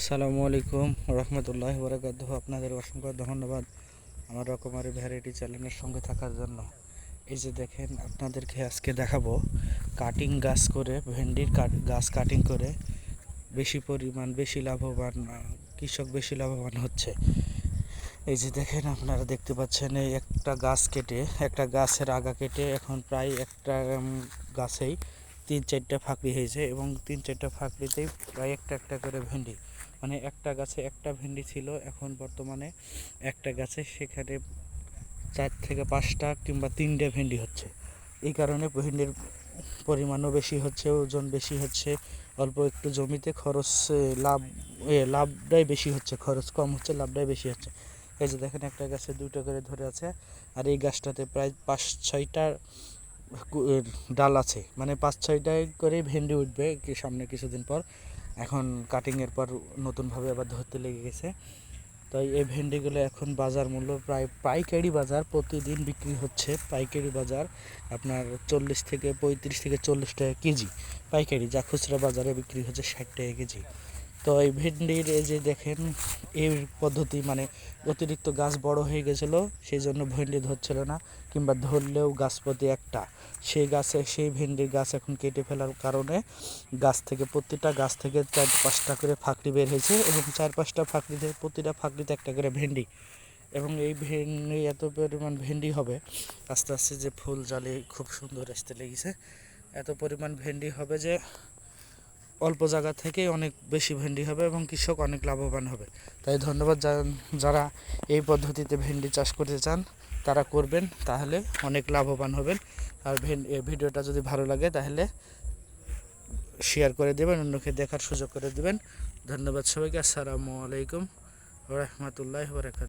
আসসালামু আলাইকুম রহমতুল্লাহ বরাকাত আপনাদের অসংখ্য ধন্যবাদ আমার রকমারি ভ্যারাইটি চ্যানেলের সঙ্গে থাকার জন্য। এই যে দেখেন, আপনাদেরকে আজকে দেখাবো কাটিং গাছ করে, ভেন্ডির গাছ কাটিং করে বেশি পরিমাণ, বেশি লাভবান, কৃষক বেশি লাভবান হচ্ছে। এই যে দেখেন, আপনারা দেখতে পাচ্ছেন, এই একটা গাছ কেটে, একটা গাছের আগা কেটে এখন প্রায় একটা গাছেই তিন চারটা ফাঁকড়ি হয়েছে এবং তিন চারটা ফাঁকড়িতেই প্রায় একটা একটা করে ভেন্ডি। মানে একটা গাছে একটা ভেন্ডি ছিল, এখন বর্তমানে একটা গাছে সেখানে চার থেকে পাঁচটা কিংবা তিনটে ভেন্ডি হচ্ছে। এই কারণে ভেন্ডির পরিমাণও বেশি হচ্ছে, ওজন বেশি হচ্ছে, অল্প একটু জমিতে খরচ লাভ লাভটাই বেশি হচ্ছে, খরচ কম হচ্ছে, লাভটাই বেশি হচ্ছে। এই যে দেখেন একটা গাছে দুটো করে ধরে আছে, আর এই গাছটাতে প্রায় পাঁচ ছয়টা ডাল আছে। মানে পাঁচ ছয়টায় করে ভেন্ডি উঠবে সামনে কিছুদিন পর। এখন কাটিংয়ের পর নতুনভাবে আবার ধরতে লেগে গেছে। তাই এই ভেন্ডিগুলো এখন বাজার মূল্য প্রায় পাইকারি বাজার প্রতিদিন বিক্রি হচ্ছে। পাইকারি বাজার আপনার চল্লিশ থেকে পঁয়ত্রিশ থেকে চল্লিশ টাকা কেজি। পাইকারি, যা খুচরা বাজারে বিক্রি হচ্ছে ষাট টাকা কেজি। তো এই ভেন্ডির এই যে দেখেন এই পদ্ধতি মানে অতিরিক্ত গাছ বড় হয়ে গেছিল, সেই জন্য ভেন্ডি ধরছিল না, কিংবা ধরলেও গাছ প্রতি একটা। সেই গাছে, সেই ভেন্ডির গাছ এখন কেটে ফেলার কারণে গাছ থেকে, প্রতিটা গাছ থেকে চার পাঁচটা করে ফাঁকড়ি বের হয়েছে, এবং চার পাঁচটা ফাঁকড়িতে প্রতিটা ফাঁকড়িতে একটা করে ভেন্ডি। এবং এই ভেন্ডি, এত পরিমাণ ভেন্ডি হবে, আস্তে আস্তে যে ফুল জালে খুব সুন্দর আসতে লেগেছে। এত পরিমাণ ভেন্ডি হবে যে অল্প জায়গা থেকেই অনেক বেশি ভেন্ডি হবে এবং কৃষক অনেক লাভবান হবে। তাই ধন্যবাদ যারা এই পদ্ধতিতে ভেন্ডি চাষ করতে চান, তারা করবেন, তাহলে অনেক লাভবান হবেন। আর ভিডিওটা যদি ভালো লাগে, তাহলে শেয়ার করে দেবেন, অন্যকে দেখার সুযোগ করে দেবেন। ধন্যবাদ সবাইকে, আসসালামু আলাইকুম রহমতুল্লাহ বরাকাত